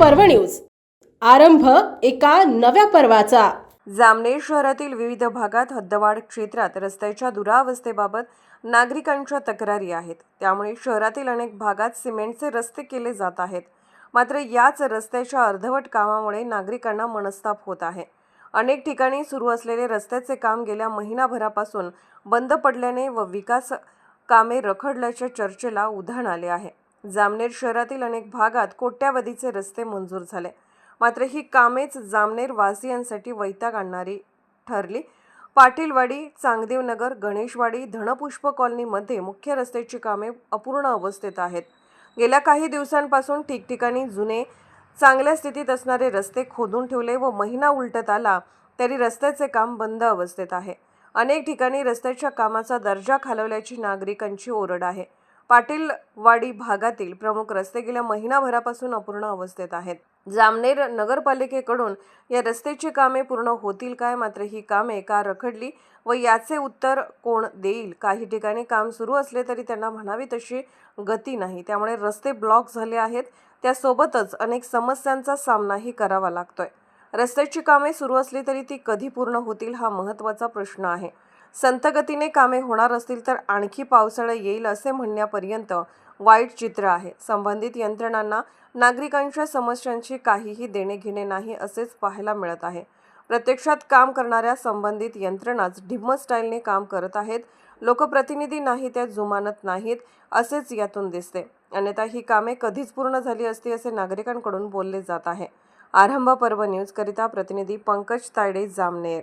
पर्व न्यूज. आरंभ एका नव्या पर्वाचा. जामनेर शहरातील विविध भागात हद्दवाढ क्षेत्रात रस्त्याच्या दुरावस्थेबाबत नागरिकांच्या तक्रारी आहेत. त्यामुळे शहरातील अनेक भागात सिमेंटचे रस्ते केले जात आहेत. मात्र याच रस्त्याच्या अर्धवट कामामुळे नागरिकांना मनस्ताप होत आहे. अनेक ठिकाणी सुरू असलेले रस्त्याचे काम गेल्या महिनाभरापासून बंद पडल्याने व विकास कामे रखडल्याच्या चर्चेला उधाण आले आहे. जामनेर शहरातील अनेक भागात कोट्यावधीचे रस्ते मंजूर झाले. मात्र ही कामेच जामनेर वासियांसाठी वैताग आणणारी ठरली. पाटीलवाडी चांगदेवनगर गणेशवाडी धनपुष्प कॉलनीमध्ये मुख्य रस्त्याची कामे अपूर्ण अवस्थेत आहेत. गेल्या काही दिवसांपासून ठिकठिकाणी जुने चांगल्या स्थितीत असणारे रस्ते खोदून ठेवले व महिना उलटत आला तरी रस्त्याचे काम बंद अवस्थेत आहे. अनेक ठिकाणी रस्त्याच्या कामाचा दर्जा खालवल्याची नागरिकांची ओरड आहे. पाटीलवाडी भागातील प्रमुख रस्ते गेल्या महिनाभरापासून अपूर्ण अवस्थेत आहेत. जामनेर नगरपालिकेकडून या रस्त्याची कामे पूर्ण होतील काय? मात्र ही कामे का रखडली व याचे उत्तर कोण देईल? काही ठिकाणी काम सुरू असले तरी त्यांना म्हणावी तशी गती नाही. त्यामुळे रस्ते ब्लॉक झाले आहेत. त्यासोबतच अनेक समस्यांचा सामनाही करावा लागतोय. रस्त्याची कामे सुरू असली तरी ती कधी पूर्ण होतील हा महत्त्वाचा प्रश्न आहे. संथगतीने कामे होणार असतील तर आणखी पावसाळा येईल असे म्हणण्यापर्यंत वाईट चित्र आहे. संबंधित यंत्रणांना नागरिकांच्या समस्यांची काहीही देणे घेणे नाही असेच पाहायला मिळत आहे. प्रत्यक्षात काम करणाऱ्या संबंधित यंत्रणाच ढिम्म स्टाईलने काम करत आहेत. लोकप्रतिनिधी नाही त्या जुमानत नाहीत असेच यातून दिसते. अन्यथा ही कामे कधीच पूर्ण झाली असती असे नागरिकांकडून बोलले जात आहे. आरंभ पर्व न्यूज करिता प्रतिनिधी पंकज तायडे जामनेर.